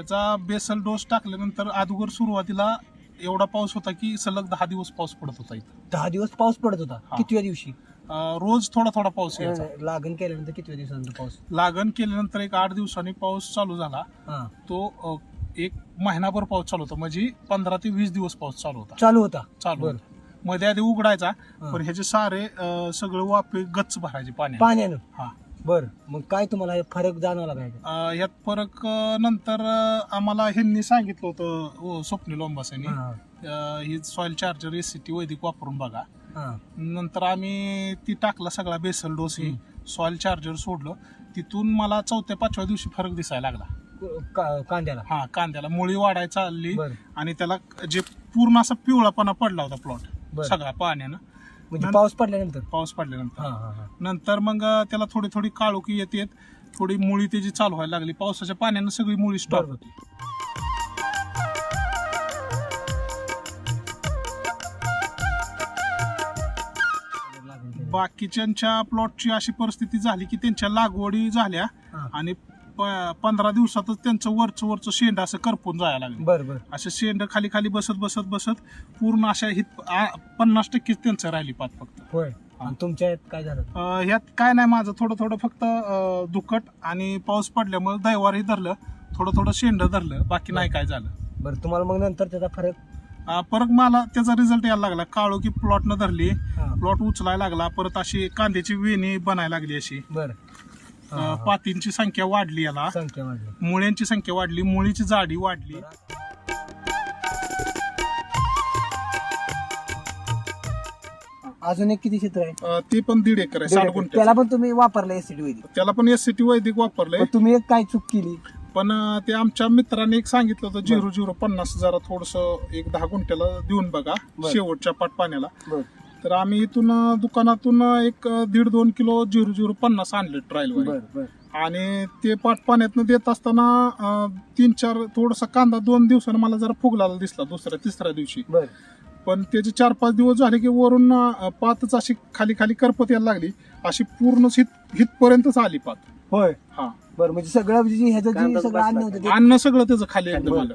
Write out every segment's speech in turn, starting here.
त्याचा basal dose टाकल्यानंतर अगोदर सुरुवातीला एवढा पाऊस होता की सलग दहा दिवस पाऊस पडत होता इथं. दहा दिवस पाऊस पडत होता. हा. कितव्या दिवशी? अं, रोज थोडा थोडा पाऊस यायचा. लागण केल्यानंतर कितव्या दिवसानंतर पाऊस? लागण केल्यानंतर एक आठ दिवसांनी पाऊस चालू झाला. हा. तो अं, एक महिनाभर पाऊस चालू होता. म्हणजे पंधरा ते वीस दिवस पाऊस चालू होता. चालू होता. चालू बरं. होता. मध्ये आधी उघडायचा हा. पण ह्याचे सारे अं, सगळं वाफे गच्च भरायचे पाण्यात पाण्यानं. हा. बर मग काय तुम्हाला हे फरक जाणवला काय अं, यात फरक अं, नंतर अं, आम्हाला ह्यांनी सांगितलं होतं ओ, स्वप्नील लोंबास यांनी हा, अं, ही soil charger S C T Vaidik वापरून बघा. हा. नंतर आम्ही ती टाकला सगळा बेसल डोस ही सॉइल चार्जर सोडलं. तिथून मला चौथ्या पाचव्या दिवशी फरक दिसायला लागला. का- कांद्याला? हा कांद्याला. मुळी वाढायला चालली बर. आणि त्याला जे पूर्ण असा पिवळापणा पडला होता प्लॉट बर. सगळा पाण्यानं. म्हणजे पाऊस पडल्यानंतर पाऊस पडल्यानंतर हा हा हा नंतर मग त्याला थोडी थोडी काळोखी येते थोडी मुळी त्याची चालू व्हायला लागली पावसाच्या पाण्यानं सगळी मुळी स्टॉप बरोबर. होती. बाकीच्यांच्या प्लॉटची अशी परिस्थिती झाली की त्यांच्या लागवडी झाल्या हा. आणि प- पंधरा दिवसातच त्यांचं वरचं वरचं शेंड असं करपून जायला लागलं. बर बर. असे शेंड खाली खाली बसत बसत बसत पूर्ण अशा हित आ- पन्नास टक्केच त्यांचं राहिली पात फक्त. होय. आणि तुमच्या यात काय झालं? अं, ह्यात काय नाही माझं. थोडं थोडं फक्त अं, दुखट आणि पाऊस पडल्यामुळे दैवारही धरलं. थोडं थोडं शेंड धरलं. बाकी नाही काय झालं. बरं तुम्हाला मग नंतर त्याचा फरक? अं, परत मला त्याचा रिझल्ट यायला लागला. काळो की प्लॉटनं धरली. हा. प्लॉट उचलायला लागला. परत अशी कांद्याची वेणी बनायला लागली अशी. बर. अं, पातींची संख्या वाढली याला. संख्या वाढली. मुळ्यांची संख्या वाढली मुळीची जाडी वाढली. अजून एक किती क्षेत्र आहे? अं, ते पण दीड एकर आहे साठ त्याला गुंठे. पण तुम्ही वापरलं एसिड वैदिक. त्याला पण एस वैदिक वापरलंय. पण तुम्ही एक काय चूक केली? पण अं, ते आमच्या मित्राने एक सांगितलं होतं झिरो झिरो पन्नास जरा थोडस एक दहा गुंठ्याला देऊन बघा बरं. शेवटच्या पाट पाण्याला बर. तर आम्ही इथून दुकानातून एक दीड दोन किलो झिरो झिरो पन्नास आणले ट्रायल वर बर बर. आणि ते पाट पाण्यातनं देत असताना अं, तीन चार थोडासा कांदा दोन दिवसानं मला जरा फुगलाला दिसला दुसऱ्या तिसऱ्या दिवशी. बर. पण त्याचे चार पाच दिवस झाले की वरून अं, पातच अशी खाली खाली करपत यायला लागली. अशी पूर्ण हित हितपर्यंतच आली पात. होय. हा. बर म्हणजे सगळं जे ह्याचं जे सगळं अन्न बसला होतं ते अन्न सगळं त्याचं खाली एकदम बरं. आलं.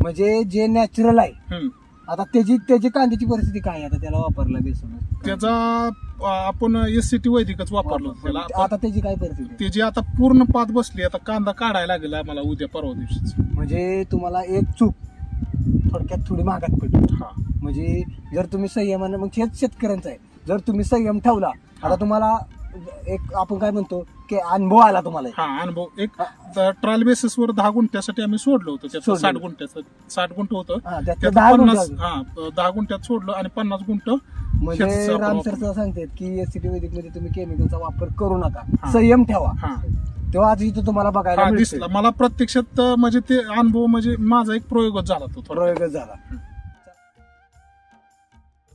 म्हणजे जे नॅचरल आहे हम्म. आता त्याची त्याची कांद्याची परिस्थिती काय आहे? आता त्याला वापरला बेसून त्याचा अं, आपण एस सी टी वैदिकच वापरलं. त्याला आता त्याची काय परिस्थिती आहे? त्याची आता पूर्ण पात बसली आता कांदा काढायला लागेल आम्हाला उद्या परवा दिवशी म्हणजे तुम्हाला एक चूक थोडक्यात थोडी महागात पडली. हा. म्हणजे जर तुम्ही संयमानं मग हेच शेतकऱ्यांचं आहे. जर तुम्ही संयम ठेवला आता तुम्हाला एक आपण काय म्हणतो की अनुभव आला तुम्हाला. हा अनुभव. एक ट्रायल बेसिस वर दहा गुंठ्यासाठी आम्ही सोडलं होतं. त्याचं सोडलं. साठ गुंठ्याचं साठ गुंठ होतं. हा, त्यात दहा पन्नास गुंठे हा दहा गुंठ्यात सोडलं आणि पन्नास गुंठ म्हणजे शेतीचं राम सांगतात की एस सी वैदिकमध्ये तुम्ही केमिकलचा वापर करू नका. हा. संयम ठेवा. हा. तेव्हा आज इथं तुम्हाला बघायला हा. दिसला. मला प्रत्यक्षात अं, म्हणजे ते अनुभव म्हणजे माझा एक प्रयोगच झाला तो थोडा प्रयोगच झाला.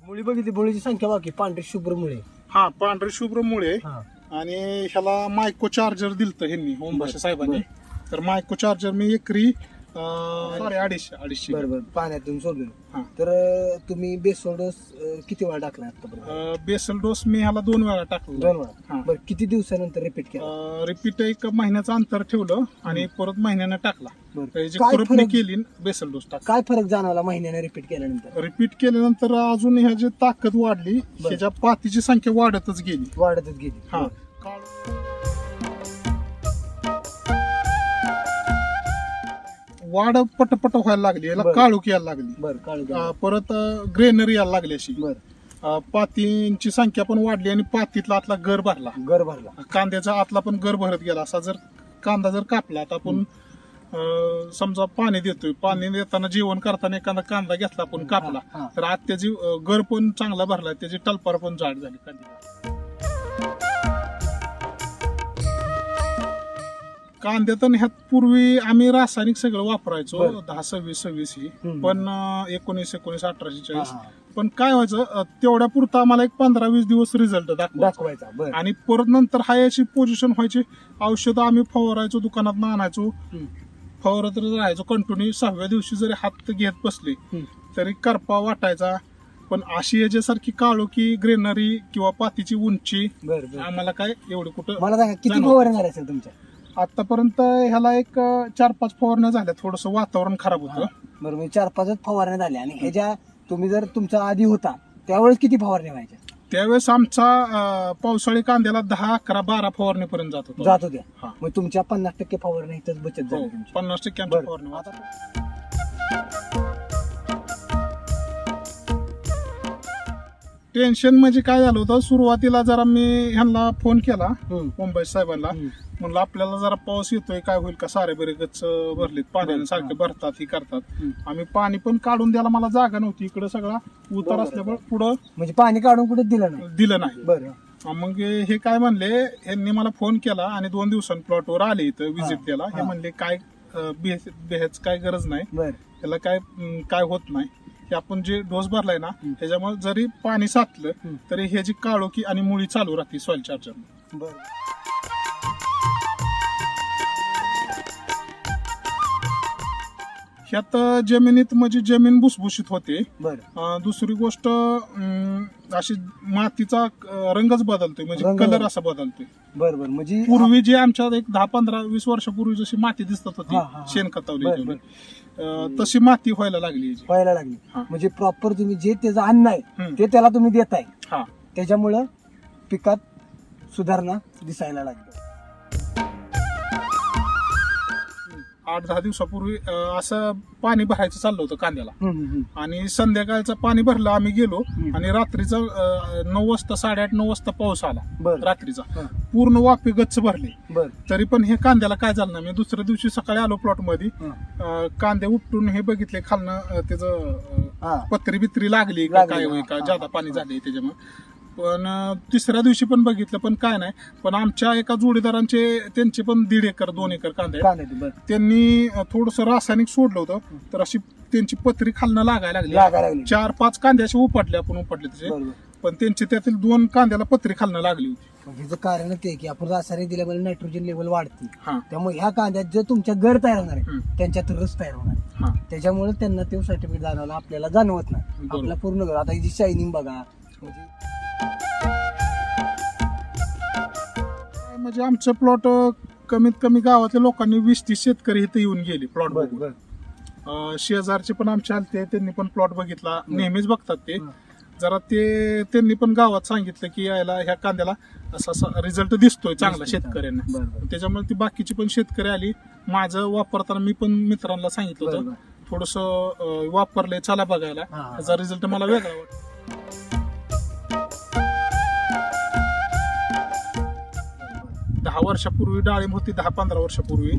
मुळी बघितली मुळीची संख्या बाकी पांढरी शुभ्र मुळे. हा पांढरे शुभ्र मुळे. हा. आणि ह्याला मायको चार्जर दिलतं ह्यांनी ओमभाषा साहेबांनी. तर मायको चार्जर मी एकरी सॉरी अडीचशे अडीचशे बरोबर पाण्यातून सोडलं हा. तर तुम्ही बेसोल डोस किती वेळा टाकला अं, बेसल डोस मी ह्याला दोन वेळा टाकला दोन वेळा. बरं किती दिवसानंतर रिपीट केला? रिपीट एक महिन्याचं अंतर ठेवलं आणि परत महिन्यानं टाकला. खुरपणी? केली बेसल डोस टाकला काय फरक जाणवला महिन्याने रिपीट केल्यानंतर? रिपीट केल्यानंतर अजून ह्याची ताकद वाढली. बरं. ह्याच्या पातीची संख्या वाढतच गेली. वाढतच गेली. हा वाढ पटपट व्हायला लागली याला बरं. काळूक यायला लागली. बर काळू अं, परत ग्रेनरी यायला लागली अशी. बर. अं, पातींची संख्या पण वाढली आणि पातीतला आतला गर भरला. गर भरला. कांद्याचा आतला पण गर भरत गेला. असा जर कांदा जर कापला तर आपण अं, समजा पाणी देतोय. पाणी देताना जेवण करताना एखादा कांदा घेतला आपण कापला हा, हा. तर आत त्याची अं, गर पण चांगला भरला त्याची टलपार पण जाड झाली. कांद्याची कांद्यात आणि ह्यात पूर्वी आम्ही रासायनिक सगळं वापरायचो बरं. दहा सव्वीस सव्वीस ही हम्म. पण अं, एकोणीस एकोणीस अठराशे चाळीस हा, पण काय व्हायचं अं, तेवढ्या पुरता आम्हाला एक पंधरा वीस दिवस रिझल्ट दाखवा दाखवायचा बर आणि परत नंतर हाय अशी पोझिशन व्हायची औषधं आम्ही फवारायचो दुकानात आणायचो हम्म. फवारत राहायचो कंटिन्यू सहाव्या दिवशी जरी हात घेत बसले हम्म. तरी करपा वाटायचा पण अशी याच्यासारखी काळो की ग्रेनरी किंवा पातीची उंची बर बर आम्हाला काय एवढं कुठं मला सांगा किती जाणवतं. झाल्या असेल तुमच्या आतापर्यंत ह्याला एक चार पाच फवारण्या झाल्या. थोडस वातावरण खराब होतं. बरं म्हणजे चार पाचच फवारण्या झाल्या. आणि ह्याच्या तुम्ही जर तुमचा आधी होता त्यावेळेस किती फवारण्या व्हायच्या? त्यावेळेस आमचा पावसाळी कांद्याला दहा अकरा बारा फवारणीपर्यंत जात होता. जात होत्या. हा. मग तुमच्या पन्नास टक्के फवारण्या इथंच बचत हो, झाली तुमची. पन्नास टक्के बरं. आता टेन्शन म्हणजे काय झालं होतं? सुरुवातीला जरा मी ह्यांना फोन केला. मुंबई साहेबांना. म्हणलं आपल्याला जरा पाऊस येतोय काय होईल? का सारे बरे गच्च भरलेत? पाण्याने सारखे. भरतात हे करतात. आम्ही पाणी पण काढून द्यायला मला जागा नव्हती. इकडे सगळा उतार. असल्यामुळे पुढं म्हणजे पाणी काढून कुठे दिलं नाही? दिलं नाही. बरं. मग हे काय म्हणले यांनी मला फोन केला आणि दोन दिवसांनी प्लॉटवर आले इथं व्हिजिट द्यायला. हे. म्हणले काय बेहच काय गरज नाही. त्याला काय काय होत नाही. हे आपण जे डोस भरलाय ना हम्म. ह्याच्यामुळे जरी पाणी साचलं. तरी ह्याची काळोखी आणि मुळी चालू राहते सॉइल चार्जर बरं. ह्यात जमिनीत म्हणजे जमीन भुसभुशीत होते. दुसरी गोष्ट अशी मातीचा रंगच बदलतोय म्हणजे कलर असा बदलतोय. बरं बरं. म्हणजे पूर्वी जे आमच्या एक दहा पंधरा वीस वर्षापूर्वी जशी माती दिसत होती हा, हा, हा. शेणखतावली अं, तशी माती व्हायला लागली याची. व्हायला लागली हा. म्हणजे प्रॉपर तुम्ही जे त्याचं अन्न आहे हम्म. ते त्याला तुम्ही देताय हा त्याच्यामुळं पिकात सुधारणा दिसायला लागते आठ दहा दिवसापूर्वी अं, असं पाणी भरायचं चाललं होतं कांद्याला. आणि संध्याकाळचं पाणी भरलं आम्ही गेलो हम्म. आणि रात्रीचं अं, नऊ वाजता साडेआठ नऊ वाजता पाऊस आला बरं रात्रीचा हा. पूर्ण वाफे गच्च भरले बरं तरी पण हे कांद्याला काय झालं नाही मी दुसऱ्या दिवशी सकाळी आलो प्लॉटमध्ये हा. अं, कांदे उपटून हे बघितले खालनं अं, त्याचं अं, हा. पत्री बित्री लागली का लागली, काय का हा, जादा पाणी हा. झाले त्याच्यामुळे पण तिसऱ्या दिवशी पण बघितलं पण काय नाही. पण आमच्या एका जोडीदारांचे त्यांचे पण दीड एकर दोन एकर कांदे आहेत. कांदे ते, बरं. त्यांनी थोडस रासायनिक सोडलं होतं तर अशी त्यांची पत्री खालनं लागायला लागली. लागायला लागली. चार पाच कांदे असे उपटले आपण उपटले त्याचे बरोबर. पण त्यांचे त्यातील दोन कांद्याला पत्री खालनं लागली होती. मग ह्याचं कारण ते की आपण रासायनिक दिल्यामुळे नायट्रोजन लेवल वाढते. हा. त्यामुळे ह्या कांद्यात जे तुमच्या घर तयार होणार आहे हम्म. त्यांच्यात रस तयार होणार आहे. हा. त्याच्यामुळे त्यांना ते सर्टिफिकेट जाणवलं आपल्याला जाणवत नाही. बरोबर. आपला पूर्ण घर आता ही शायनिंग बघा. म्हणजे म्हणजे आमचं प्लॉट कमीत कमी गावातल्या लोकांनी वीस तीस शेतकरी इथे येऊन गेले प्लॉट बघून. अं, शेजारचे पण आमचे आलते त्यांनी पण प्लॉट बघितला नेहमीच बघतात ते. जरा ते त्यांनी पण गावात सांगितलं की यायला ह्या कांद्याला असा असा रिझल्ट दिसतोय चांगला दिसतोय शेतकऱ्यांना बरं, बरं. त्याच्यामुळे ती बाकीची पण शेतकरी आली माझं वापरताना मी पण मित्रांना सांगितलं बरं, होतं बरं. थोडस वापरलंय चला बघायला हा, हा. त्याचा रिझल्ट मला वेगळा वाटतो दहा वर्षापूर्वी डाळिंब होती दहा पंधरा वर्षापूर्वी.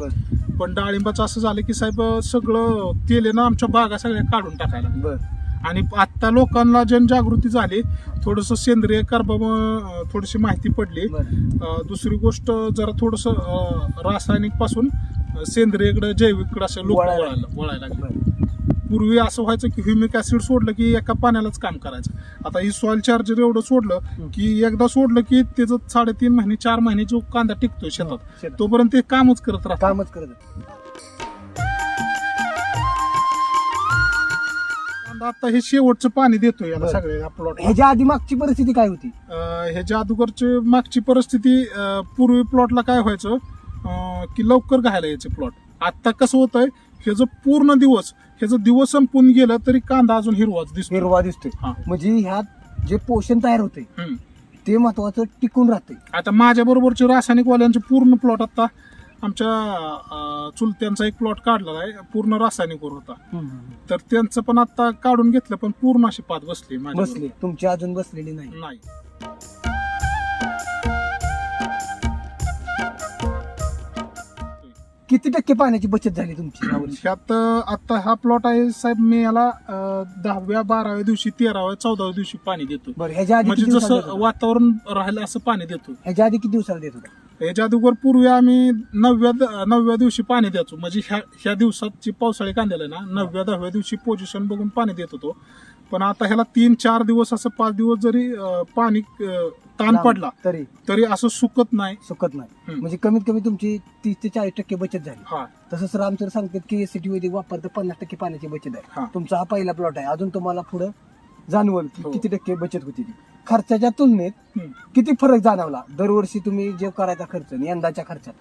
पण डाळिंबाचं असं झालं की साहेब सगळं तेल आहे ना आमच्या बागा सगळ्या काढून टाकायला बरं. आणि आता लोकांना जनजागृती झाली. थोडस सेंद्रिय कर्ब थोडीशी माहिती पडली. दुसरी गोष्ट जरा थोडस रासायनिकपासून सेंद्रियकडे जैविककडे असं लोक वळायला वळायला लागले. पूर्वी असं व्हायचं की ह्युमिक ऍसिड सोडलं की एका पाण्यालाच काम करायचं. आता ही सॉइल चार्जर एवढं सोडलं की एकदा सोडलं की त्याचं साडेतीन महिने चार महिने जो कांदा टिकतोय शेतात. तोपर्यंत ते कामच करत राहतं. कामच करत आता हे शेवटचं पाणी देतोय याला बरं. सगळ्या प्लॉट ह्याच्या आधी मागची परिस्थिती काय होती? हे जादूगरची मागची परिस्थिती पूर्वी प्लॉटला काय व्हायचं की लवकर घायला यायचे प्लॉट आता कसं होतंय ह्याचं पूर्ण दिवस ह्याचं दिवस संपून गेलं तरी कांदा अजून हिरवाच दिसतो हिरवा दिसतोय. हा. म्हणजे ह्यात जे पोषण तयार होते हम्म. ते महत्वाचं टिकून राहते आता माझ्या बरोबरचे रासायनिक वाल्यांचे पूर्ण प्लॉट आता आमच्या अं, चुलत्यांचा एक प्लॉट काढलेला आहे पूर्ण रासायनिकवर होता. तर त्यांचं पण आता काढून घेतलं पण पूर्ण अशी पात बसली बसले. तुमची अजून बसलेली नाही. नाही. किती टक्के पाण्याची बचत झाली तुमची यावर्षी ह्यात आता हा प्लॉट आहे साहेब मी याला अं, दहाव्या बाराव्या दिवशी तेराव्या चौदाव्या दिवशी पाणी देतो. बरं ह्याच्या आधी म्हणजे किती दिवसाला देत जसं होता? वातावरण राहिलं असं पाणी देतो. ह्याच्या आधी किती दिवसाला देत? होता याच्या अगोदर पूर्वी आम्ही नवव्या नवव्या दिवशी पाणी द्यायचो. म्हणजे ह्या ह्या दिवसाची पावसाळी कांद्याला ना नवव्या दहाव्या दिवशी पोझिशन बघून पाणी देत होतो. पण आता ह्याला तीन चार दिवस असं पाच दिवस जरी अं, पाणी अं, ताण पडला तरी. तरी असं सुकत नाही. सुकत नाही. हम्म. म्हणजे कमीत कमी तुमची तीस ते चाळीस टक्के बचत झाली. हा. तसंच रामचर सांगतात की एसीटी वैदिक वापरतं पन्नास टक्के पाण्याची बचत हा. आहे तुमचा हा पहिला प्लॉट आहे. अजून तुम्हाला पुढे जाणवल की हो. किती टक्के बचत होती ती. खर्चाच्या तुलनेत हम्म. किती फरक जाणवला? दरवर्षी तुम्ही जे करायचा खर्च आणि यंदाच्या खर्चात.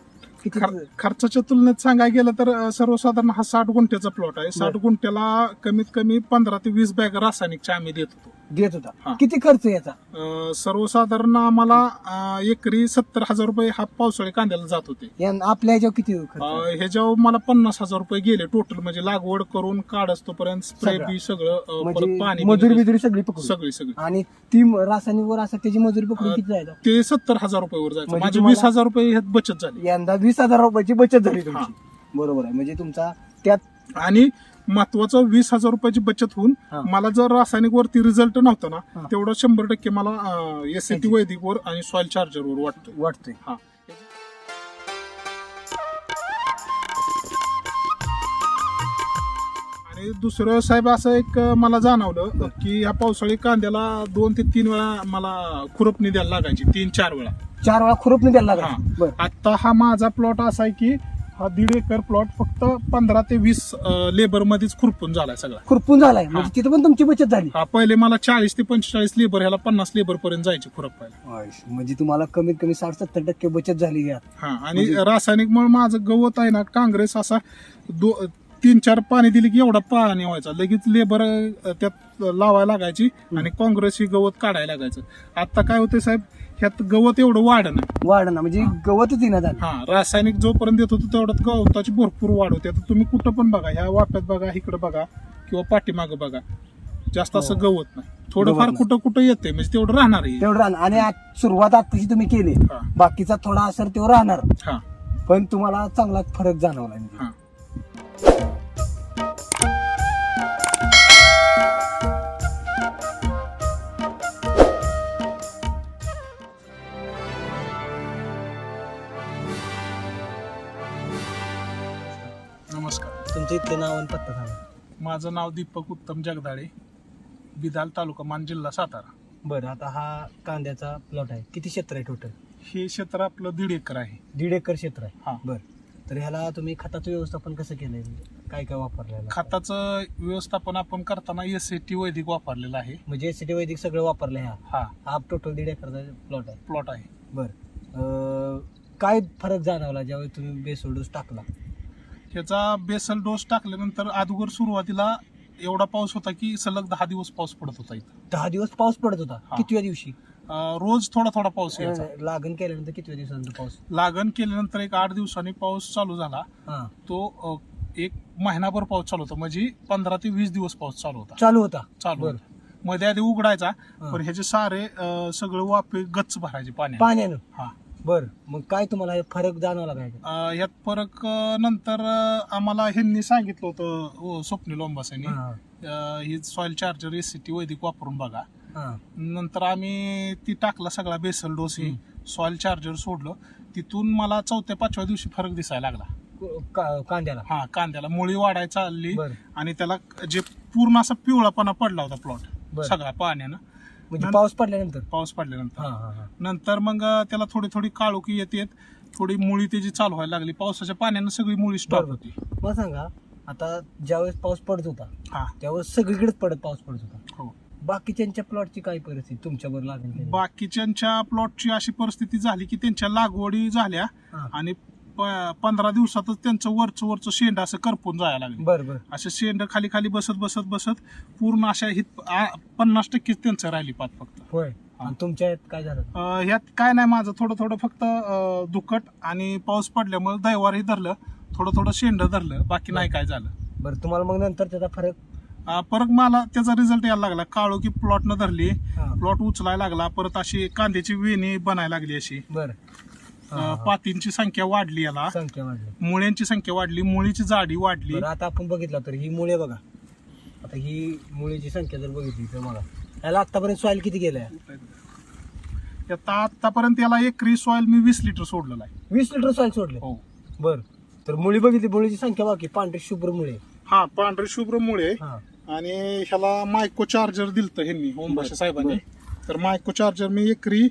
किती खर- खर्चाच्या तुलनेत सांगायला गेलं तर अं, सर्वसाधारण हा साठ गुंठ्याचा प्लॉट आहे. साठ गुंठ्याला कमीत कमी पंधरा ते वीस बॅग रासायनिकच्या आम्ही देत होतो. देत होता. हा. किती खर्च याचा? अं, सर्वसाधारण आम्हाला अं, एकरी सत्तर हजार रुपये हा पावसाळी कांद्याला जात होते. यान- आपल्या ह्याच्यावर किती खर्च अं, ह्याच्यावर मला पन्नास हजार रुपये गेले टोटल म्हणजे लागवड करून काढ तोपर्यंत स्प्रे सगळं. बी सगळं अं, परत म्हणजे पाणी मजुरी बिजुरी सगळी पकडून. सगळी सगळी. आणि ती म- रासायनिक वर असं त्याची मजुरी पकडून अं, किती जायचं? ते सत्तर हजार रुपये वर जायचं. म्हणजे माझे तुम्हाला- वीस हजार रुपये ह्यात बचत झाली. यंदा वीस हजार रुपयाची बचत झाली तुमची. बरोबर आहे. म्हणजे तुमचा त्यात आणि महत्वाचं वीस हजार रुपयाची बचत होऊन हा. मला जर रासायनिक वरती रिझल्ट नव्हता ना. तेवढं शंभर टक्के मला एस टी वैदिक वर आणि सॉइल चार्जर वर वाटतोय वाटतंय. हा. आणि दुसरं साहेब असं एक मला जाणवलं की ह्या पावसाळी कांद्याला दोन ते तीन वेळा मला खुरपणी द्यायला लागायची तीन चार वेळा. चार वेळा खुरपणी द्यायला हा. लागला बर. आता हा माझा प्लॉट असा आहे की हा दीड एकर प्लॉट फक्त पंधरा ते वीस लेबर मध्येच खुरपून झालाय सगळा. खुरपून झालाय. म्हणजे तिथं पण तुमची बचत झाली. हा पहिले मला चाळीस ते पंचेचाळीस लेबर ह्याला पन्नास लेबर पर्यंत जायचे खुरपायला. म्हणजे तुम्हाला कमीत कमी साठ सत्तर टक्के बचत झाली यात. हा आणि रासायनिक मुळे माझं गवत आहे ना काँग्रेस असा दो तीन चार पाणी दिली की एवढा पाणी व्हायचा. लगेच लेबर त्यात लावायला लागायची आणि काँग्रेस ही गवत काढायला लागायचं. आता काय होतं साहेब ह्यात गवत एवढं वाढ नाही वाढ ना म्हणजे गवतच येणार झालं. हा रासायनिक जोपर्यंत देत होतो तेवढ्यात गवताची भरपूर वाढ होते. आता तुम्ही कुठं पण बघा ह्या वाफ्यात बघा इकडे बघा किंवा पाठीमागं बघा जास्त असं गवत नाही. थोडंफार हो. गवत नाही. कुठं कुठं येते म्हणजे तेवढं राहणार आहे. तेवढं राहणार. आणि आज सुरुवात आताची तुम्ही केली. हा. बाकीचा थोडा असर तेव्हा राहणार. हा. पण तुम्हाला चांगला फरक जाणवला. हा. तुमचं इथलं नाव आणि पत्ता सांगा. माझं नाव दीपक उत्तम जगदाळे बिदाल तालुका मान जिल्हा सातारा. बरं आता हा कांद्याचा प्लॉट आहे. किती क्षेत्र आहे टोटल हे क्षेत्र आपलं दीड एकर आहे. दीड एकर क्षेत्र आहे. हा. बरं. तर ह्याला तुम्ही खताचं व्यवस्थापन कसं केलंय? म्हणजे काय काय वापरलेलं? खताचं व्यवस्थापन आपण करताना एस टी वैदिक वापरलेलं आहे. म्हणजे एसीटी वैदिक सगळं वापरलं ह्या हा. हा टोटल दीड एकरचा प्लॉट आहे. प्लॉट आहे. बरं. अं, काय फरक जाणवला ज्यावेळी तुम्ही बेसोल डोस टाकला? त्याचा बेसल डोस टाकल्यानंतर अगोदर सुरुवातीला एवढा पाऊस होता की सलग दहा दिवस पाऊस पडत होता इथं. दहा दिवस पाऊस पडत होता? हा. कितव्या दिवशी? अं, रोज थोडा थोडा पाऊस यायचा. लागण केल्यानंतर कितव्या दिवसानंतर पाऊस? लागण केल्यानंतर एक आठ दिवसांनी पाऊस चालू झाला. हा. तो अं, एक महिनाभर पाऊस चालू होता. म्हणजे पंधरा ते वीस दिवस पाऊस चालू होता. चालू होता? चालू बरं. होता मध्ये आधी उघडायचा हा. पण ह्याचे सारे अं, सगळं वाफे गच्च भरायचे पाण्यात पाण्यानं? हा. बर. मग काय तुम्हाला हे फरक जाणवला काय अं, यात फरक अं, नंतर अं, आम्हाला ह्यांनी सांगितलं होतं ओ, स्वप्नील ओंबासांनी. हा, अं, ही soil charger S C T Vaidik वापरून बघा. हा. नंतर आम्ही ती टाकला सगळा बेसल डोस ही. सॉइल चार्जर सोडलं. तिथून मला चौथ्या पाचव्या दिवशी फरक दिसायला लागला. का- कांद्याला? हा कांद्याला. मुळी वाढायला चालली. बर. आणि त्याला जे पूर्ण असा पिवळापणा पडला होता प्लॉट बर. सगळा पाण्यानं. म्हणजे पाऊस पडल्यानंतर? पाऊस पडल्यानंतर. हा नंतर मग त्याला थोडी थोडी काळोखी येते. थोडी मुळी त्याची चालू व्हायला लागली. पावसाच्या पाण्यानं सगळी मुळी स्टॉप. होती. मग सांगा आता ज्यावेळेस पाऊस पडत होता हा. त्यावेळेस सगळीकडेच पडत पाऊस पडत होता. हो. बाकीच्यांच्या प्लॉटची काय परिस्थिती? तुमच्यावर लागेल? बाकीच्यांच्या प्लॉटची अशी परिस्थिती झाली की त्यांच्या लागवडी झाल्या. आणि प- पंधरा दिवसातच त्यांचं वरचं वरचं शेंड असं करपून जायला लागलं. बर बर. असे शेंड खाली खाली बसत बसत बसत पूर्ण अशा हित आ- पन्नास टक्केच त्यांचं राहिली पात फक्त. होय. आणि तुमच्या यात काय झालं? अं, ह्यात काय नाही माझं थोडं थोडं फक्त अं, दुखट आणि पाऊस पडल्यामुळे दैवारही धरलं थोडं थोडं शेंड धरलं बाकी नाही काय झालं. बरं तुम्हाला मग नंतर त्याचा फरक? अं, परत मला त्याचा रिझल्ट यायला लागला. काळो की प्लॉटनं धरली हा. प्लॉट उचलायला लागला परत अशी कांद्याची वेणी बनायला लागली अशी. बर. अं, पातींची संख्या वाढली याला. संख्या वाढली. मुळ्यांची संख्या वाढली मुळीची जाडी वाढली. बरं आता आपण बघितलं तर ही मुळे बघा. आता ही मुळीची संख्या जर बघितली तर मला याला आतापर्यंत सॉईल किती गेलाय आता आतापर्यंत याला एकरी सॉइल मी वीस लिटर सोडलेलं आहे. वीस लिटर सॉईल सोडले. हो. बर. तर मुळी बघितली मुळीची संख्या बाकी पांढरी शुभ्र मुळे. हा पांढरे शुभ्र मुळे. हा. आणि ह्याला मायको चार्जर दिलतं ह्यांनी ओमभाषा साहेबांनी. तर मायको चार्जर मी एकरी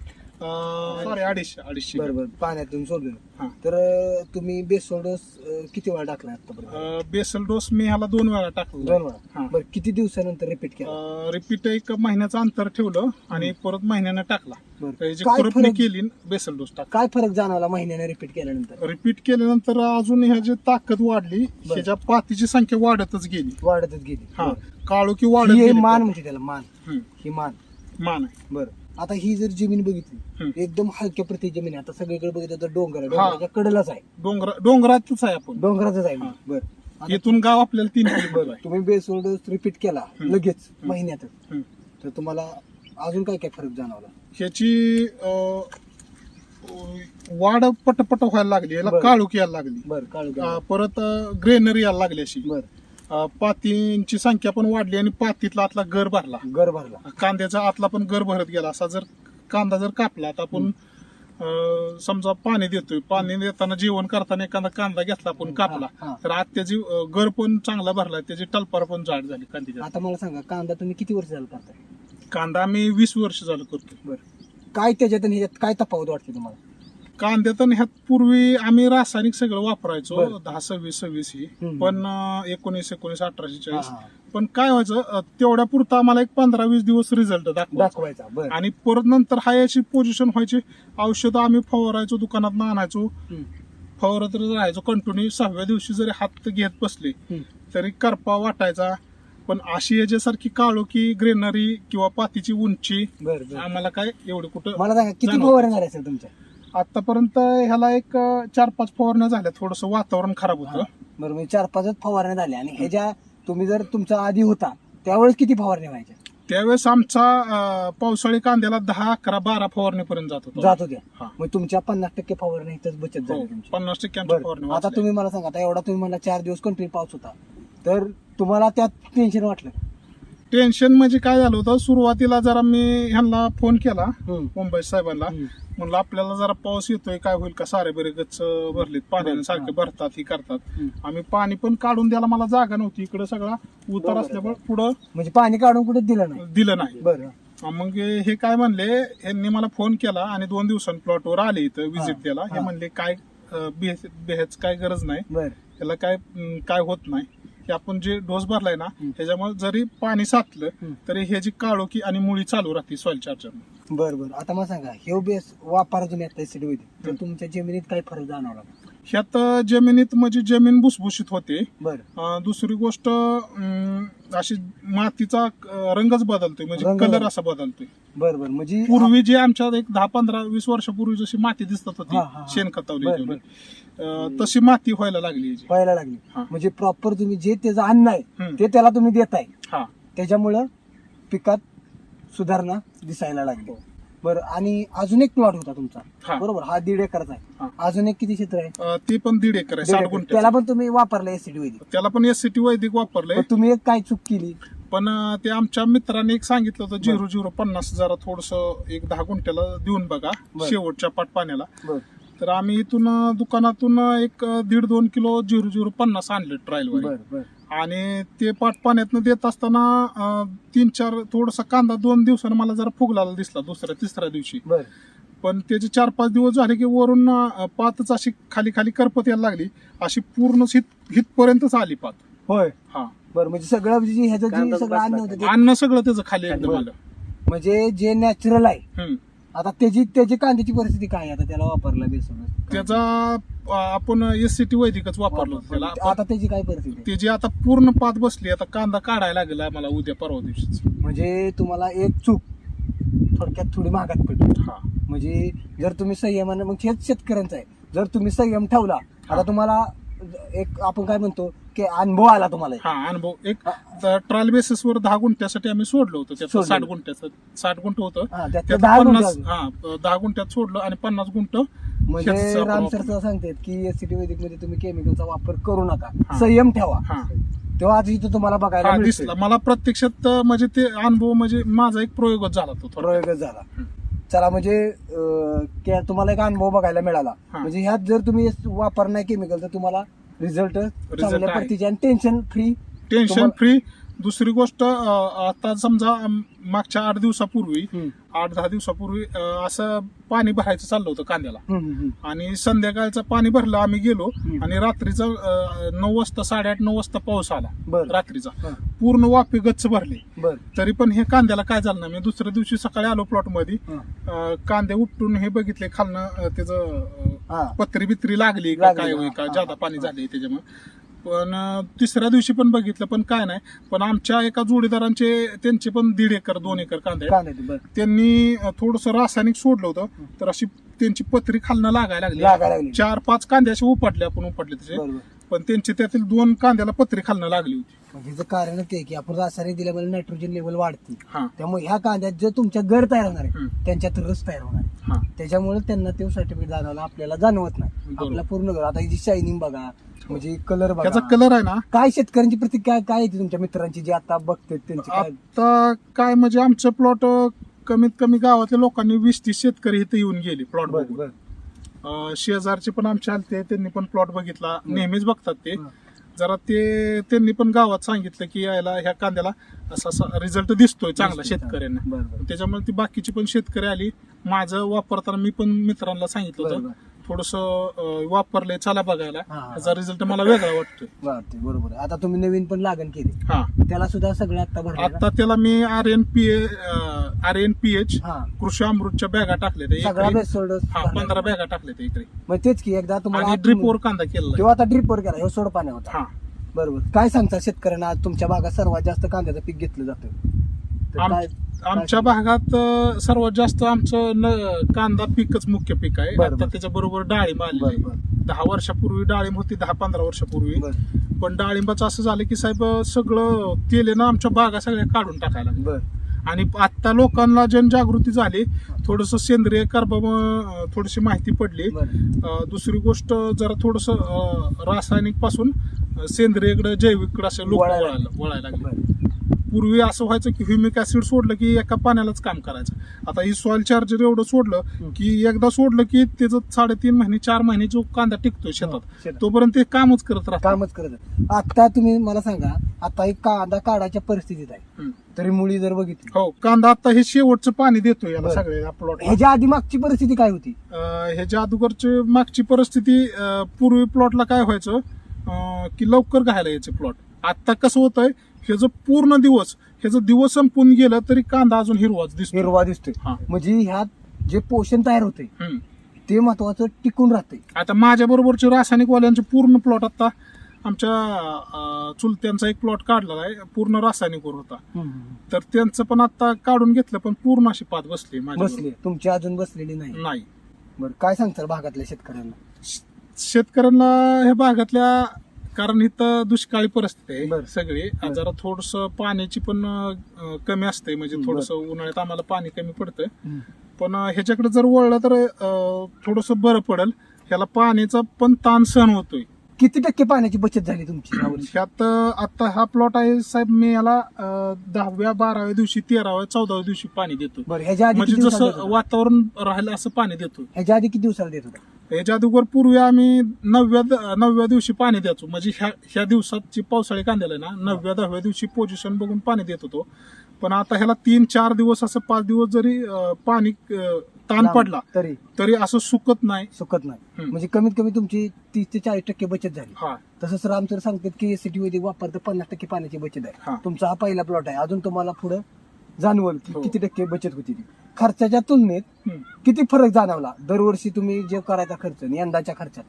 सॉरी अडीचशे अडीचशे बरोबर पाण्यातून सोडलं हा. तर अं, तुम्ही बेसोल डोस अं, किती वेळा टाकला आतापर्यंत? अं, बेसल डोस मी ह्याला दोन वेळा टाकला. दोन वेळा. हा. बरं किती दिवसानंतर रिपीट केला? रिपीट एक महिन्याचं अंतर ठेवलं आणि परत महिन्यानं टाकला. बरं. काय खुरपणी फरक केली बेसल डोस टाकला काय फरक जाणवला महिन्याने रिपीट केल्यानंतर? रिपीट केल्यानंतर अजून ह्याची ताकद वाढली ह्याच्या पातीची संख्या वाढतच गेली. वाढतच गेली. हा. बरं. काळू की वाढत ही गेली. मान म्हणते त्याला मान. हम्म, ही मान. मान आहे. बरं. आता ही जर जमीन बघितली हम्म. एकदम हलक्या प्रती जमीन आहे. आता सगळीकडे बघितलं तर डोंगर आहे हा. डोंगराच्या कडेलाच आहे. डोंगर डोंगरातच आहे आपण. डोंगरातच आहे. बरं. इथून गाव आपल्याला तीन किलोमीटर आहे. तुम्ही बेसोल डोस रिपीट केला हम्म. लगेच महिन्यातच. हम्म. तर तुम्हाला अजून काय काय फरक जाणवला? ह्याची अं, वाढ पटपट व्हायला लागली याला बरं. काळूक यायला लागली. बरं काळू अं, परत ग्रेनरी यायला लागली अशी. बर. पातींची संख्या पण वाढली आणि पातीतला आतला गर भरला. गर भरला. कांद्याचा आतला पण गर भरत गेला. असा जर कांदा जर कापला तर आपण समजा पाणी देतोय. पाणी देताना जेवण करताना एखादा कांदा घेतला आपण कापला. तर आत त्याची गर पण चांगला भरला त्याची टलपार पण जाड झाली कांद्याची. आता मला सांगा कांदा तुम्ही किती वर्ष झालं करताय? कांदा आम्ही वीस वर्ष झालं करतो बर. काय त्याच्यात आणि ह्याच्यात काय तफावत वाटते तुम्हाला? कांद्यात आणि ह्यात पूर्वी आम्ही रासायनिक सगळं वापरायचो बरं. दहा सव्वीस सव्वीस ही हम्म. पण अं, एकोणीस एकोणीस अठराशे चाळीस हा, हा. पण काय व्हायचं अं, तेवढ्या पुरता आम्हाला एक पंधरा वीस दिवस रिझल्ट दाखवा दाखवायचा बर आणि परत नंतर हाय अशी पोझिशन व्हायची औषधं आम्ही फवारायचो दुकानात आणायचो हम्म. फवारत राहायचो कंटिन्यू सहाव्या दिवशी जरी हात घेत बसले हम्म. तरी करपा वाटायचा पण अशी याच्यासारखी काळोखी ग्रेनरी किंवा पातीची उंची बर बर आम्हाला काय एवढं कुठं मला सांगा किती जाणवतं. फवारण्या झाल्या तुमच्या आतापर्यंत ह्याला एक अं, चार पाच फवारण्या झाल्या. थोडस वातावरण खराब होतं. बरं म्हणजे चार पाचच फवारण्या झाल्या. आणि ह्याच्या तुम्ही जर तुमचा आधी होता त्यावेळेस किती फवारण्या व्हायच्या? त्यावेळेस आमचा अं, पावसाळी कांद्याला दहा अकरा बारा फवारणीपर्यंत जात होता. जात होत्या. हा. मग तुमच्या पन्नास टक्के फवारण्या इथंच बचत हो, झाली तुमची पन्नास टक्के बरं फवारणी आता. तुम्ही मला सांगा आता एवढा तुम्ही मला चार दिवस कंटिन्यू पाऊस होता. तर तुम्हाला त्यात टेन्शन वाटलं टेन्शन म्हणजे काय झालं होतं? सुरुवातीला जरा मी ह्यांना फोन केला. मुंबई साहेबांना. म्हणलं आपल्याला जरा पाऊस येतोय काय होईल का? सारे बरे गच्च भरलेत पाण्याने सारखे. भरतात ही करतात. आम्ही पाणी पण काढून द्यायला मला जागा नव्हती. इकडे सगळा उतार. असल्यामुळे पुढं म्हणजे पाणी काढून कुठे दिलं नाही? दिलं नाही. बरं. मग हे काय म्हणले यांनी मला फोन केला आणि दोन दिवसांनी प्लॉटवर आले इथं व्हिजिट द्यायला. हे. म्हणले काय बेहेच काय गरज नाही. त्याला काय काय होत नाही. हे आपण जे डोस भरलाय ना. त्याच्यामुळे जरी पाणी साचलं. तरी हे जी काळोखी आणि मुळी चालू राहते सॉइल चार्जर बर बर. आता मला सांगा हे बेस वापरा तुम्ही आता तर. तुमच्या जमिनीत काय फरक जाणवला? ह्यात जमिनीत म्हणजे जमीन भुसभुशीत होते. बर. अं, दुसरी गोष्ट अं, अशी मातीचा अं, रंगच बदलतोय. म्हणजे रंग कलर बदल- असा बदलतोय. बर बर. म्हणजे पूर्वी जे आमच्या एक दहा पंधरा वीस वर्षापूर्वी जशी माती दिसत होती हा, हा, हा. शेणखतावली बर, अं, तशी माती व्हायला लागली याची. व्हायला लागली. हा. म्हणजे प्रॉपर तुम्ही जे त्याचं अन्न आहे हम्म. ते त्याला तुम्ही देताय. हा. त्याच्यामुळं पिकात सुधारणा दिसायला लागली. बरं आणि अजून एक प्लॉट होता तुमचा. हा. बरोबर हा दीड एकरचा हा. आहे अजून एक किती क्षेत्र आहे? अं, ते पण दीड एकर आहे दीड साठ एकर. गुंठे त्याला पण तुम्ही वापरलं एसिड वैदिक. त्याला पण एस सी वैदिक वापरलंय. पण तुम्ही एक काय चूक केली? पण अं, ते आमच्या मित्राने एक सांगितलं होतं झिरो झिरो पन्नास जरा थोडस एक दहा गुंठ्याला देऊन बघा बरं. शेवटच्या पाट पाण्याला बर. तर आम्ही इथून दुकानातून एक दीड दोन किलो झिरो झिरो पन्नास आणले ट्रायल वर बर आणि ते पाट पाण्यातनं देत असताना तीन चार थोडासा कांदा दोन दिवसानं मला जरा फुगलाला दिसला दुसऱ्या तिसऱ्या दिवशी. बर. पण त्याचे चार पाच दिवस झाले की वरून पातच अशी खाली खाली करपत यायला लागली. अशी पूर्ण हित हितपर्यंतच आली पात. होय. हा. बर म्हणजे सगळं म्हणजे ह्याचं जे सगळं अन्न होतं ते अन्न सगळं त्याचं खाली एकदम. आलं म्हणजे जे नॅचरल आहे हम्म. आता त्याची त्याची कांद्याची परिस्थिती काय आहे? आता त्याला वापरला बेसन त्याचा अं, आपण एस सी टी वैदिकच वापरलो. होतं त्याला आता त्याची काय परिस्थिती आहे? त्याची आता पूर्ण पात बसली. आता कांदा काढायला लागला मला उद्या परवा दिवशीच. म्हणजे तुम्हाला एक चूक थोडक्यात थोडी महागात पडली. हा. म्हणजे जर तुम्ही संयमानं मग हेच शेतकऱ्यांचं आहे. जर तुम्ही संयम ठेवला आता तुम्हाला एक आपण काय म्हणतो की अनुभव आला तुम्हाला हा अनुभव एक ट्रायल बेसिस वर दहा गुंठ्यासाठी आम्ही सोडलं होतं त्याचं. साठ गुंठ्याचं साठ गुंठ होतं हा, त्यात त्यात दहा गुंठे पन्नास. हा दहा गुंठ्यात सोडलं आणि पन्नास गुंठ म्हणजे राम. सर सांगतात की एसीटी वैदिकमध्ये तुम्ही केमिकलचा वापर करू नका हा. संयम ठेवा हा तेव्हा आज इथं तुम्हाला बघायला हा मिळतंय. दिसला मला प्रत्यक्षात अं, म्हणजे ते अनुभव म्हणजे माझा एक प्रयोगच झाला तो थोडा प्रयोगच झाला चला म्हणजे अं, तुम्हाला एक अनुभव बघायला मिळाला हा. म्हणजे ह्यात जर तुम्ही वापर नाही केमिकल तर तुम्हाला रिझल्ट चांगल्या आहे. प्रतीचे आणि टेन्शन फ्री टेन्शन फ्री दुसरी गोष्ट आता समजा मागच्या आठ दिवसापूर्वी. आठ दहा दिवसापूर्वी असं पाणी भरायचं चाललं होतं कांद्याला. आणि संध्याकाळचं पाणी भरलं आम्ही गेलो. आणि रात्रीचं नऊ वाजता साडेआठ नऊ वाजता पाऊस आला. रात्रीचा. पूर्ण वाफे गच्च भरले तरी पण हे कांद्याला काय झालं नाही मी दुसऱ्या दिवशी सकाळी आलो प्लॉटमध्ये कांदे उपटून हे बघितले खालनं त्याचं. पत्री बित्री लागली काय का जादा पाणी. झाले त्याच्यामुळे पण तिसऱ्या दिवशी पण बघितलं पण काय नाही. पण आमच्या एका जोडीदारांचे त्यांचे पण दीड एकर दोन एकर कांदे आहेत. बर. त्यांनी थोडस रासायनिक सोडलं होतं तर अशी त्यांची पत्री खालनं लागायला लागली. लागायला लागली. चार पाच कांदे असे उपटले आपण उपटले तसे. बरोबर. पण त्यांचे त्यातील दोन कांद्याला पत्री खालनं लागली होती. म्हणजे याचं कारण ते की आपण रासायनिक दिल्यामुळे नायट्रोजन लेवल वाढते. हा. त्यामुळे ह्या कांद्यात जे तुमच्या घर तयार होणार आहे हम्म. त्यांच्यात रस तयार होणार आहे. हा. त्याच्यामुळे त्यांना ते सर्टिफिकेट जाणवलं आपल्याला जाणवत नाही. आपला पूर्ण घर. आता ही शायनिंग बघा म्हणजे कलर त्याचा बघा. कलर आहे ना? काय शेतकऱ्यांची प्रतिक्रिया काय येते तुमच्या मित्रांची जी आता बघते त्यांची काय? आता काय म्हणजे आमचं प्लॉट कमीत कमी गावातल्या लोकांनी वीस तीस शेतकरी इथे येऊन गेले प्लॉट बर बघून. बर. अं, शेजारचे पण आमचे आलते त्यांनी पण प्लॉट बघितला. नेहमीच बघतात ते. हा. जरा ते त्यांनी पण गावात सांगितलं की यायला ह्या कांद्याला असा असा रिझल्ट दिसतोय चांगला शेतकऱ्यांना. बर बर. त्याच्यामुळे ती बाकीची पण शेतकरी आली. माझं वापरताना मी पण मित्रांना सांगितलं होतं. थोडस वापरलंय चला बघायला. हा, हा. त्याचा रिझल्ट मला वेगळा वाटतोय. बरोबर आहे. आता तुम्ही नवीन पण लागण केली. हा. त्याला सुद्धा सगळं आता भरलं आता त्याला मी R N P R N P H हा. कृषी अमृतच्या बॅगा टाकल्या सगळा हा पंधरा बॅगा टाकल्या ते इकडे मग तेच की एकदा तुम्हाला आणि ड्रिपवर कांदा केलेला तेव्हा आता ड्रिपवर केला हे सोड पाण्या होता. हा. बरोबर. काय सांगता शेतकऱ्यांना आज तुमच्या भागात सर्वात जास्त कांद्याचं पीक घेतलं जातं. तर आम- काय- आमच्या भागात अं, सर्वात जास्त आमचं न- कांदा पीकच मुख्य पीक आहे. बरं, आता बरं. त्याच्याबरोबर डाळिंब बर बर. दहा वर्षापूर्वी डाळिंब होती दहा पंधरा वर्षापूर्वी. बर. पण डाळिंबाचं असं झालं की साहेब सगळं तेलेनं आमच्या बागा सगळ्या काढून टाकायला लागल्या. बर. आणि आता लोकांना जनजागृती झाली. थोडस सेंद्रिय कर्ब थोडीशी माहिती पडली. बर. अं, दुसरी गोष्ट जरा थोडस रासायनिकपासून सेंद्रियकडे जैविककडे असे लोक वळायला वळायला वळायला लागले. बर. पूर्वी असं व्हायचं की ह्युमिक ऍसिड सोडलं की एका पाण्यालाच काम करायचं आता ही सॉइल चार्जर एवढं सोडलं हं. की एकदा सोडलं की त्याचं साडेतीन महिने चार महिने जो कांदा टिकतोय शेतात शेतात. तोपर्यंत ते कामच करत राहतं कामच करत आता तुम्ही मला सांगा आता एक कांदा काढायच्या परिस्थितीत आहे हं. तरी मुळी जर बघितली हो कांदा आता हे शेवटचं पाणी देतोय याला बरं. सगळ्या प्लॉट ह्याच्या आधी मागची परिस्थिती काय होती ह्याच्या अगोदरची मागची परिस्थिती अं, पूर्वी प्लॉटला काय व्हायचं अं, की लवकर घायला यायचे प्लॉट आता कसं होतंय ह्याचं पूर्ण दिवस ह्याचं दिवस संपून गेलं तरी कांदा अजून हिरवाच दिसतो हिरवा दिसतोय. हा. म्हणजे ह्यात जे पोषण तयार होते हम्म. ते महत्वाचं टिकून राहते आता माझ्या बरोबरचे रासायनिक वाल्यांचे पूर्ण प्लॉट आता आमच्या अं, चुलत्यांचा एक प्लॉट काढलेला आहे पूर्ण रासायनिकवर होता. तर त्यांचं पण आता काढून घेतलं पण पूर्ण अशी पात बसली माझ्या बसले तुमची अजून बसलेली नाही. नाही. बरं काय सांगतात भागातल्या शेतकऱ्यांना? शेतकऱ्यांना ह्या भागातल्या कारण इथं दुष्काळी परिस्थिती बरं. आहे सगळी बरं. जरा थोडस पाण्याची पण अं, कमी असते म्हणजे बरं. थोडस उन्हाळ्यात आम्हाला पाणी कमी पडतं पण अं, ह्याच्याकडे जर वळलं तर थोडस बरं पडेल ह्याला पाण्याचा पण ताण सहन होतोय किती टक्के पाण्याची बचत झाली तुमची यावर्षी? ह्यात अं, आता हा प्लॉट आहे साहेब मी याला अं, दहाव्या बाराव्या दिवशी तेराव्या चौदाव्या दिवशी पाणी देतो. बरं ह्याच्या आधी म्हणजे किती दिवसाला देत जसं होता? वातावरण राहिलं असं पाणी देतो. ह्याच्या आधी किती दिवसाला देत? होता याच्या अगोदर पूर्वी आम्ही नवव्या नवव्या दिवशी पाणी द्यायचो. म्हणजे ह्या ह्या दिवसात जी पावसाळी कांद्याला ना नवव्या दहाव्या दिवशी पोझिशन बघून पाणी देत होतो. पण आता ह्याला तीन चार दिवस असं पाच दिवस जरी अं, पाणी अं, ताण पडला. तरी. तरी असं सुकत नाही. सुकत नाही. म्हणजे कमीत कमी तुमची तीस ते चाळीस टक्के बचत झाली. हा. तसंच राम सर सांगतात की एसीटी वैदिक वापरतं पन्नास टक्के पाण्याची बचत आहे. तुमचा हा पहिला प्लॉट आहे. अजून तुम्हाला पुढे जाणवल की हो. किती टक्के बचत होती ती. खर्चाच्या तुलनेत. किती फरक जाणवला? दरवर्षी तुम्ही जे करायचा खर्च आणि यंदाच्या खर्चात.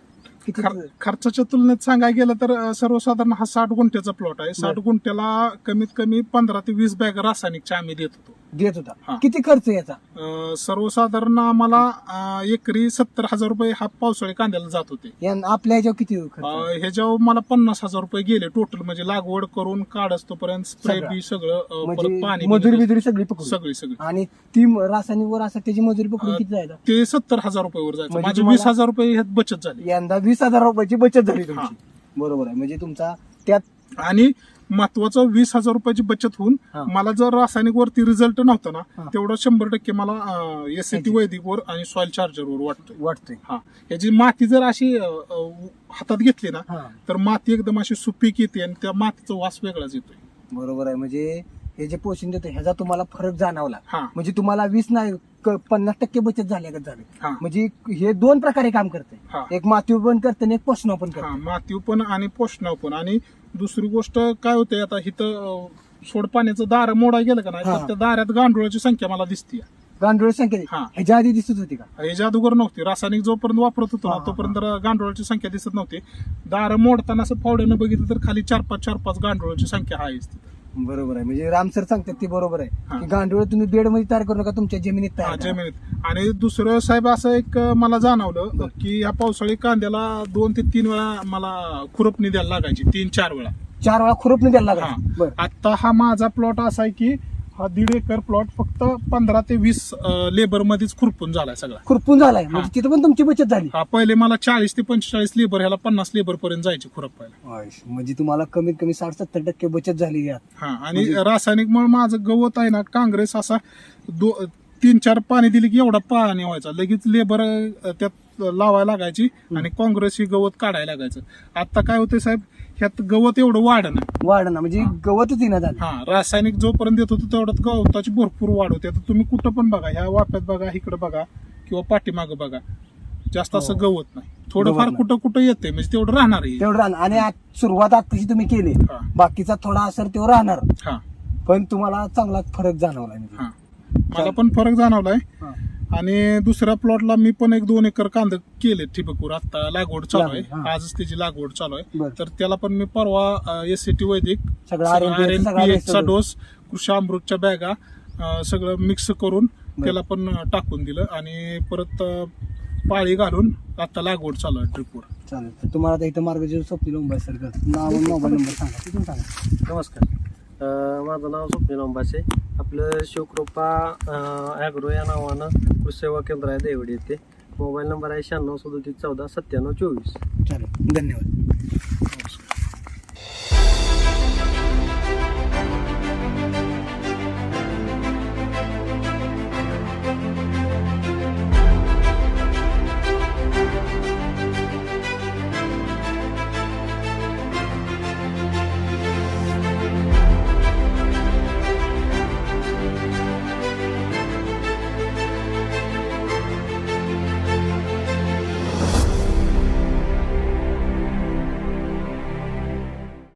किती खर- खर्चाच्या तुलनेत सांगायला गेलं तर अं, सर्वसाधारण हा साठ गुंठ्याचा प्लॉट आहे. साठ गुंठ्याला कमीत कमी पंधरा ते वीस बॅग रासायनिकच्या आम्ही देत होतो. देत होता. हा. किती खर्च याचा अं, सर्वसाधारण आम्हाला अं, एकरी सत्तर हजार रुपये हा पावसाळी कांद्याला जात होते. आपल्या ह्याच्यावर किती खर्च? अं, ह्याच्यावर मला पन्नास हजार रुपये गेले टोटल म्हणजे लागवड करून काढस तोपर्यंत स्प्रे सगळं. बी सगळं अं, परत म्हणजे पाणी मजुरी बिजुरी सगळी पकडून. सगळी सगळी. आणि ती म- रासायनिक वर असं त्याची मजुरी पकडून अं, किती जायचा ते सत्तर हजार रुपयावर जायचं. म्हणजे माझे तुम्हाला- वीस हजार रुपये ह्यात बचत झाली. यंदा वीस हजार रुपयाची बचत झाली. तुमची बरोबर आहे म्हणजे तुमचा त्यात आणि महत्वाचं वीस हजार रुपयाची बचत होऊन. मला जर रासायनिक वरती रिझल्ट नव्हता ना. तेवढं शंभर टक्के मला एस टी ह्याची. वैदिक वर आणि सॉइल चार्जर वर वाटतोय वाटतंय हा याची माती जर अशी हातात घेतली ना तर माती एकदम अशी सुपीक येते आणि त्या मातीचा वास वेगळाच येतोय बरोबर आहे म्हणजे हे जे पोषण देतो ह्याचा तुम्हाला फरक जाणवला. हा. म्हणजे तुम्हाला वीस नाही क- पन्नास टक्के बचत झाल्यागत झाली? हा. म्हणजे हे दोन प्रकारे काम करते एक मातीव पण करते आणि एक पोषण पण हा करते मातीव पण आणि पोषणाव पण. आणि दुसरी गोष्ट काय होते आता इथं अं, सोड पाण्याचं दार मोडा गेलं का नाही हा. तर त्या दारात गांडुळाची संख्या मला दिसते गांडोळ संख्या हा. ह्याच्या आधी दिसत होती का? हे जादूगर नव्हती. रासायनिक जोपर्यंत वापरत होतो हा, ना हा, तोपर्यंत गांडुळाची संख्या दिसत नव्हती. दार मोडताना असं फावड्यानं बघितलं तर खाली चार पाच चार पाच गांडुळाची संख्या आहेच तिथं. बरोबर आहे. म्हणजे राम सर सांगतात ते बरोबर हा. आहे की गांडोळ तुम्ही बेडमध्ये तयार करू नका तुमच्या जमिनीत तयार करा. जमिनीत. आणि दुसरं साहेब असं एक मला जाणवलं की या पावसाळी कांद्याला दोन ते तीन वेळा मला खुरपणी द्यायला लागायची तीन चार वेळा. चार वेळा खुरपणी द्यायला हा. लागला बरं. आता हा माझा प्लॉट असा आहे की हा दीड एकर प्लॉट फक्त पंधरा ते वीस लेबर मध्येच खुरपून झालाय सगळा. खुरपून झालाय. म्हणजे तिथं पण तुमची बचत झाली. हा पहिले मला चाळीस ते पंचेचाळीस लेबर ह्याला पन्नास लेबर पर्यंत जायचे खुरपायला म्हणजे तुम्हाला कमीत कमी साठ सत्तर टक्के बचत झाली यात. हा आणि रासायनिक मुळे माझं गवत आहे ना काँग्रेस असा दो तीन चार पाणी दिली की एवढा पाणी व्हायचा. लगेच लेबर त्यात लावायला लागायची आणि काँग्रेस ही गवत काढायला लागायचं. आता काय होतंय साहेब ह्यात गवत एवढं वाढ नाही वाढ ना म्हणजे गवतच येणं झालं. हा रासायनिक जोपर्यंत देत होतो तेवढ्यात गवताची भरपूर वाढ होते. आता तुम्ही कुठं पण बघा ह्या वाफ्यात बघा इकडे बघा किंवा पाठीमागं बघा जास्त असं हो. गवत नाही. थोडंफार नाही. कुठं कुठं येते म्हणजे तेवढं राहणार आहे. तेवढं राहणार. आणि आज सुरुवात आताची तुम्ही केली. हा. बाकीचा थोडा असर तेव्हा राहणार. हा. पण तुम्हाला चांगला फरक जाणवला म्हणजे. हा. मला पण फरक जाणवलाय. हा. आणि दुसऱ्या प्लॉटला मी पण एक दोन एकर कांदे केले ठिबकवर. आता लागवड चालू आहे. आजच त्याची लागवड चालू आहे. तर त्याला पण मी परवा S C T Vaidik dose Krishi अमृतच्या बॅगा सगळं मिक्स करून त्याला पण टाकून दिलं. आणि परत पाळी घालून आता लागवड चालू आहे ट्रिपवर चालेल. तुम्हाला आता इथं मार्गदर्शन स्वप्नील लोंबाय सर नाव मोबाईल नंबर सांगा. तिथून सांगा. नमस्कार. माझं नाव स्वप्नील अंबासे आपलं शिवकृपा ॲग्रो या नावानं कृषी सेवा केंद्र आहे देवडी येथे मोबाईल नंबर आहे शहाण्णव सदोतीस चौदा सत्त्याण्णव चोवीस. चालेल. धन्यवाद.